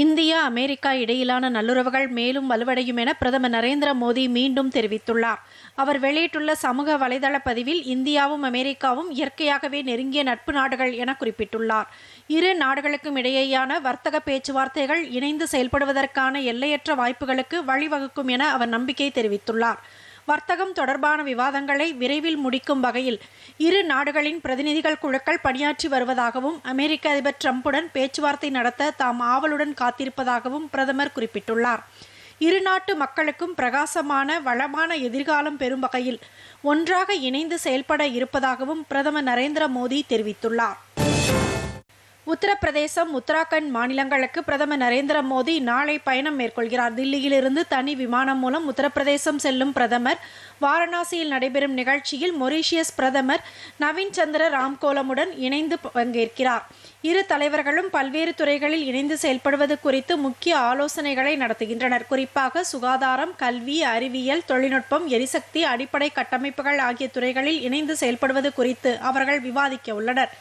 India America இடையிலான நல்லுறவுகள் மேலும் வலுவடையும் என பிரதமர் நரேந்திர மோடி மீண்டும் தெரிவித்துள்ளார். அவர் வெளியிட்டுள்ள சமூக வலைதள பதிவில் இந்தியாவும் அமெரிக்காவும் இயற்கையாகவே நெருங்கிய நட்பு நாடுகள் என குறிப்பிட்டுள்ளார். இரு நாடுகளுக்கும் இடையேயான வர்த்தக பேச்சுவார்த்தைகள் இணைந்து செயல்படுவதற்கான எல்லையற்ற வாய்ப்புகளுக்கு வழிவகுக்கும் என அவர் நம்பிக்கை தெரிவித்துள்ளார். வர்த்தகம் தொடர்பான விவாதங்களை விரைவில் முடிக்கும் வகையில் இரு நாடுகளின் பிரதிநிதிகள் குழுக்கள் பணியாற்றி வருவதாகவும் அமெரிக்க அதிபர் டிரம்புடன் பேச்சுவார்த்தை நடத்த தாம் ஆவலுடன் காத்திருப்பதாகவும் பிரதமர் குறிப்பிட்டுள்ளார். இரு நாட்டு மக்களுக்கும் பிரகாசமான வளமான எதிர்காலம் பெறும் வகையில் ஒன்றாக இணைந்து செயல்பட இருப்பதாகவும் பிரதமர் நரேந்திர மோடி தெரிவித்துள்ளார். உத்தரப்பிரதேசம் உத்தராகண்ட் மாநிலங்களுக்கு பிரதமர் நரேந்திர மோடி நாளை பயணம் மேற்கொள்கிறார். தில்லியிலிருந்து தனி விமானம் மூலம் உத்தரப்பிரதேசம் செல்லும் பிரதமர் வாரணாசியில் நடைபெறும் நிகழ்ச்சியில் மொரீஷியஸ் பிரதமர் நவீன் சந்திர ராம்கோலமுடன் இணைந்து பங்கேற்கிறார். இரு தலைவர்களும் பல்வேறு துறைகளில் இணைந்து செயல்படுவது குறித்து முக்கிய ஆலோசனைகளை நடத்துகின்றனர். குறிப்பாக சுகாதாரம் கல்வி அறிவியல் தொழில்நுட்பம் எரிசக்தி அடிப்படை கட்டமைப்புகள் ஆகிய துறைகளில் இணைந்து செயல்படுவது குறித்து அவர்கள் விவாதிக்க உள்ளனர்.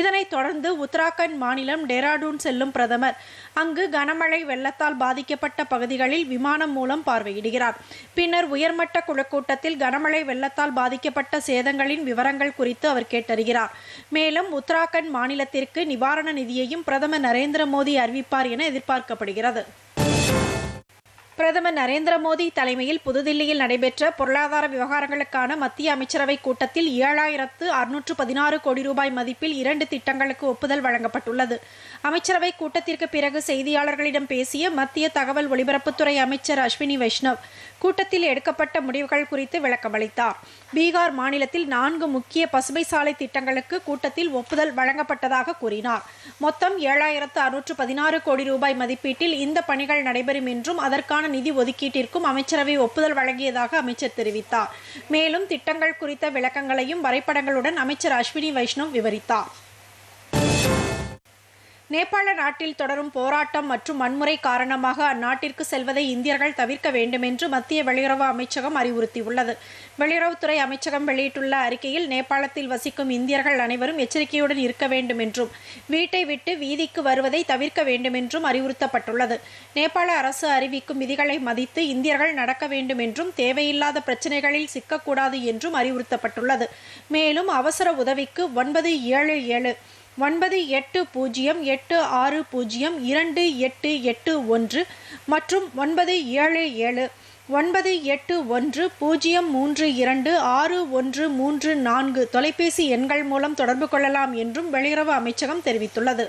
இதனைத் தொடர்ந்து உத்தராகண்ட் மாநிலம் டேராடூன் செல்லும் பிரதமர். அங்கு கனமழை வெள்ளத்தால் பாதிக்கப்பட்ட பகுதிகளில் விமானம் மூலம் பார்வையிடுகிறார். பின்னர் உயர்மட்ட குழு கூட்டத்தில் கனமழை வெள்ளத்தால் பாதிக்கப்பட்ட சேதங்களின் விவரங்கள் குறித்து அவர் கேட்டறிகிறார். மேலும் உத்தராகண்ட் மாநிலத்திற்கு நிவாரண நிதியையும் பிரதமர் நரேந்திர மோடி அறிவிப்பார் என எதிர்பார்க்கப்படுகிறது. பிரதமர் நரேந்திர மோடி தலைமையில் புதுதில்லியில் நடைபெற்ற பொருளாதார விவகாரங்களுக்கான மத்திய அமைச்சரவை கூட்டத்தில் ஏழாயிரத்து அறுநூற்று பதினாறு கோடி ரூபாய் மதிப்பில் இரண்டு திட்டங்களுக்கு ஒப்புதல் வழங்கப்பட்டுள்ளது. அமைச்சரவை கூட்டத்திற்கு பிறகு செய்தியாளர்களிடம் பேசிய மத்திய தகவல் ஒலிபரப்புத்துறை அமைச்சர் அஸ்வினி வைஷ்ணவ் கூட்டத்தில் எடுக்கப்பட்ட முடிவுகள் குறித்து விளக்கமளித்தார். பீகார் மாநிலத்தில் நான்கு முக்கிய பசுமை சாலை திட்டங்களுக்கு கூட்டத்தில் ஒப்புதல் வழங்கப்பட்டதாக கூறினார். மொத்தம் ஏழாயிரத்து அறுநூற்று பதினாறு கோடி ரூபாய் மதிப்பீட்டில் இந்த பணிகள் நடைபெறும் என்றும் அதற்கான நிதி ஒதுக்கீட்டிற்கும் அமைச்சரவை ஒப்புதல் வழங்கியதாக அமைச்சர் தெரிவித்தார். மேலும் திட்டங்கள் குறித்த விளக்கங்களையும் வரைபடங்களுடன் அமைச்சர் அஸ்வினி வைஷ்ணவ் விவரித்தார். நேபாள நாட்டில் தொடரும் போராட்டம் மற்றும் வன்முறை காரணமாக அந்நாட்டிற்கு செல்வதை இந்தியர்கள் தவிர்க்க வேண்டும் என்று மத்திய வெளியுறவு அமைச்சகம் அறிவுறுத்தியுள்ளது. வெளியுறவுத்துறை அமைச்சகம் வெளியிட்டுள்ள அறிக்கையில் நேபாளத்தில் வசிக்கும் இந்தியர்கள் அனைவரும் எச்சரிக்கையுடன் இருக்க வேண்டும் என்றும் வீட்டை விட்டு வீதிக்கு வருவதை தவிர்க்க வேண்டும் என்றும் அறிவுறுத்தப்பட்டுள்ளது. நேபாள அரசு அறிவிக்கும் விதிகளை மதித்து இந்தியர்கள் நடக்க வேண்டும் என்றும் தேவையில்லாத பிரச்சினைகளில் சிக்கக்கூடாது என்றும் அறிவுறுத்தப்பட்டுள்ளது. மேலும் அவசர உதவிக்கு ஒன்பது ஏழு ஏழு ஒன்பது எட்டு பூஜ்ஜியம் எட்டு ஆறு பூஜ்ஜியம் இரண்டு எட்டு எட்டு ஒன்று மற்றும் ஒன்பது ஏழு ஏழு ஒன்பது எட்டு ஒன்று பூஜ்ஜியம் மூன்று இரண்டு ஆறு ஒன்று மூன்று நான்கு தொலைபேசி எண்கள் மூலம் தொடர்பு கொள்ளலாம் என்றும் வெளியுறவு அமைச்சகம் தெரிவித்துள்ளது.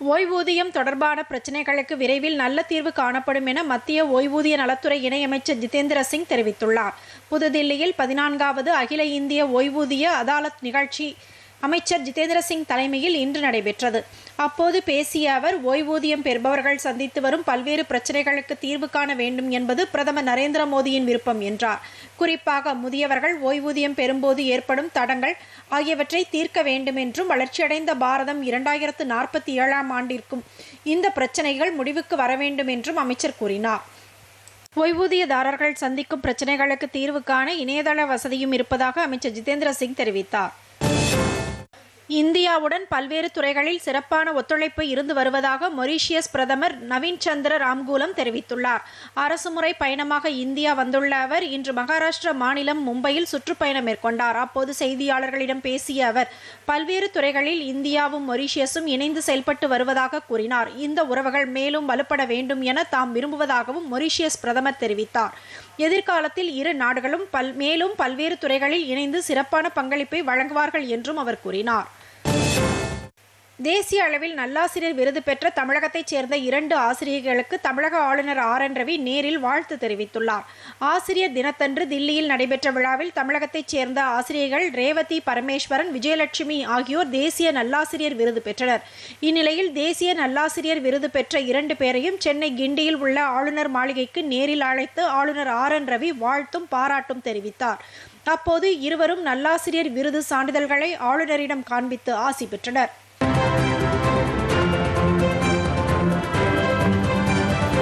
ஓய்வூதியம் தொடர்பான பிரச்சினைகளுக்கு விரைவில் நல்ல தீர்வு காணப்படும் என மத்திய ஓய்வூதிய நலத்துறை இணையமைச்சர் ஜிதேந்திர சிங் தெரிவித்துள்ளார். புதுதில்லியில் பதினான்காவது அகில இந்திய ஓய்வூதிய அதாலத் நிகழ்ச்சி அமைச்சர் ஜிதேந்திர சிங் தலைமையில் இன்று நடைபெற்றது. அப்போது பேசிய அவர் ஓய்வூதியம் பெறுபவர்கள் சந்தித்து வரும் பல்வேறு பிரச்சினைகளுக்கு தீர்வு காண வேண்டும் என்பது பிரதமர் நரேந்திர மோடியின் விருப்பம் என்றார். குறிப்பாக முதியவர்கள் ஓய்வூதியம் பெறும்போது ஏற்படும் தடங்கள் ஆகியவற்றை தீர்க்க வேண்டும் என்றும் வளர்ச்சியடைந்த பாரதம் இரண்டாயிரத்து நாற்பத்தி ஏழாம் ஆண்டிற்கும் இந்த பிரச்சினைகள் முடிவுக்கு வர வேண்டும் என்றும் அமைச்சர் கூறினார். ஓய்வூதியதாரர்கள் சந்திக்கும் பிரச்சினைகளுக்கு தீர்வு காண இணையதள வசதியும் இருப்பதாக அமைச்சர் ஜிதேந்திர சிங் தெரிவித்தார். இந்தியாவுடன் பல்வேறு துறைகளில் சிறப்பான ஒத்துழைப்பு இருந்து வருவதாக மொரீஷியஸ் பிரதமர் நவீன் சந்திர ராம்கூலம் தெரிவித்துள்ளார். அரசுமுறை பயணமாக இந்தியா வந்துள்ள அவர் இன்று மகாராஷ்டிரா மாநிலம் மும்பையில் சுற்றுப்பயணம் மேற்கொண்டார். அப்போது செய்தியாளர்களிடம் பேசிய அவர் பல்வேறு துறைகளில் இந்தியாவும் மொரீஷியஸும் இணைந்து செயல்பட்டு வருவதாக கூறினார். இந்த உறவுகள் மேலும் வலுப்பட வேண்டும் என தாம் விரும்புவதாகவும் மொரீஷியஸ் பிரதமர் தெரிவித்தார். எதிர்காலத்தில் இரு நாடுகளும் பல் மேலும் பல்வேறு துறைகளில் இணைந்து சிறப்பான பங்களிப்பை வழங்குவார்கள் என்றும் அவர் கூறினார். தேசிய அளவில் நல்லாசிரியர் விருது பெற்ற தமிழகத்தைச் சேர்ந்த இரண்டு ஆசிரியர்களுக்கு தமிழக ஆளுநர் ஆர். என். ரவி நேரில் வாழ்த்து தெரிவித்துள்ளார். ஆசிரியர் தினத்தன்று தில்லியில் நடைபெற்ற விழாவில் தமிழகத்தைச் சேர்ந்த ஆசிரியர்கள் ரேவதி பரமேஸ்வரன் விஜயலட்சுமி ஆகியோர் தேசிய நல்லாசிரியர் விருது பெற்றனர். இந்நிலையில் தேசிய நல்லாசிரியர் விருது பெற்ற இரண்டு பேரையும் சென்னை கிண்டியில் உள்ள ஆளுநர் மாளிகைக்கு நேரில் அழைத்து ஆளுநர் ஆர். என். ரவி வாழ்த்தும் பாராட்டும் தெரிவித்தார். அப்போது இருவரும் நல்லாசிரியர் விருது சான்றிதழ்களை ஆளுநரிடம் காண்பித்து ஆசி பெற்றனர்.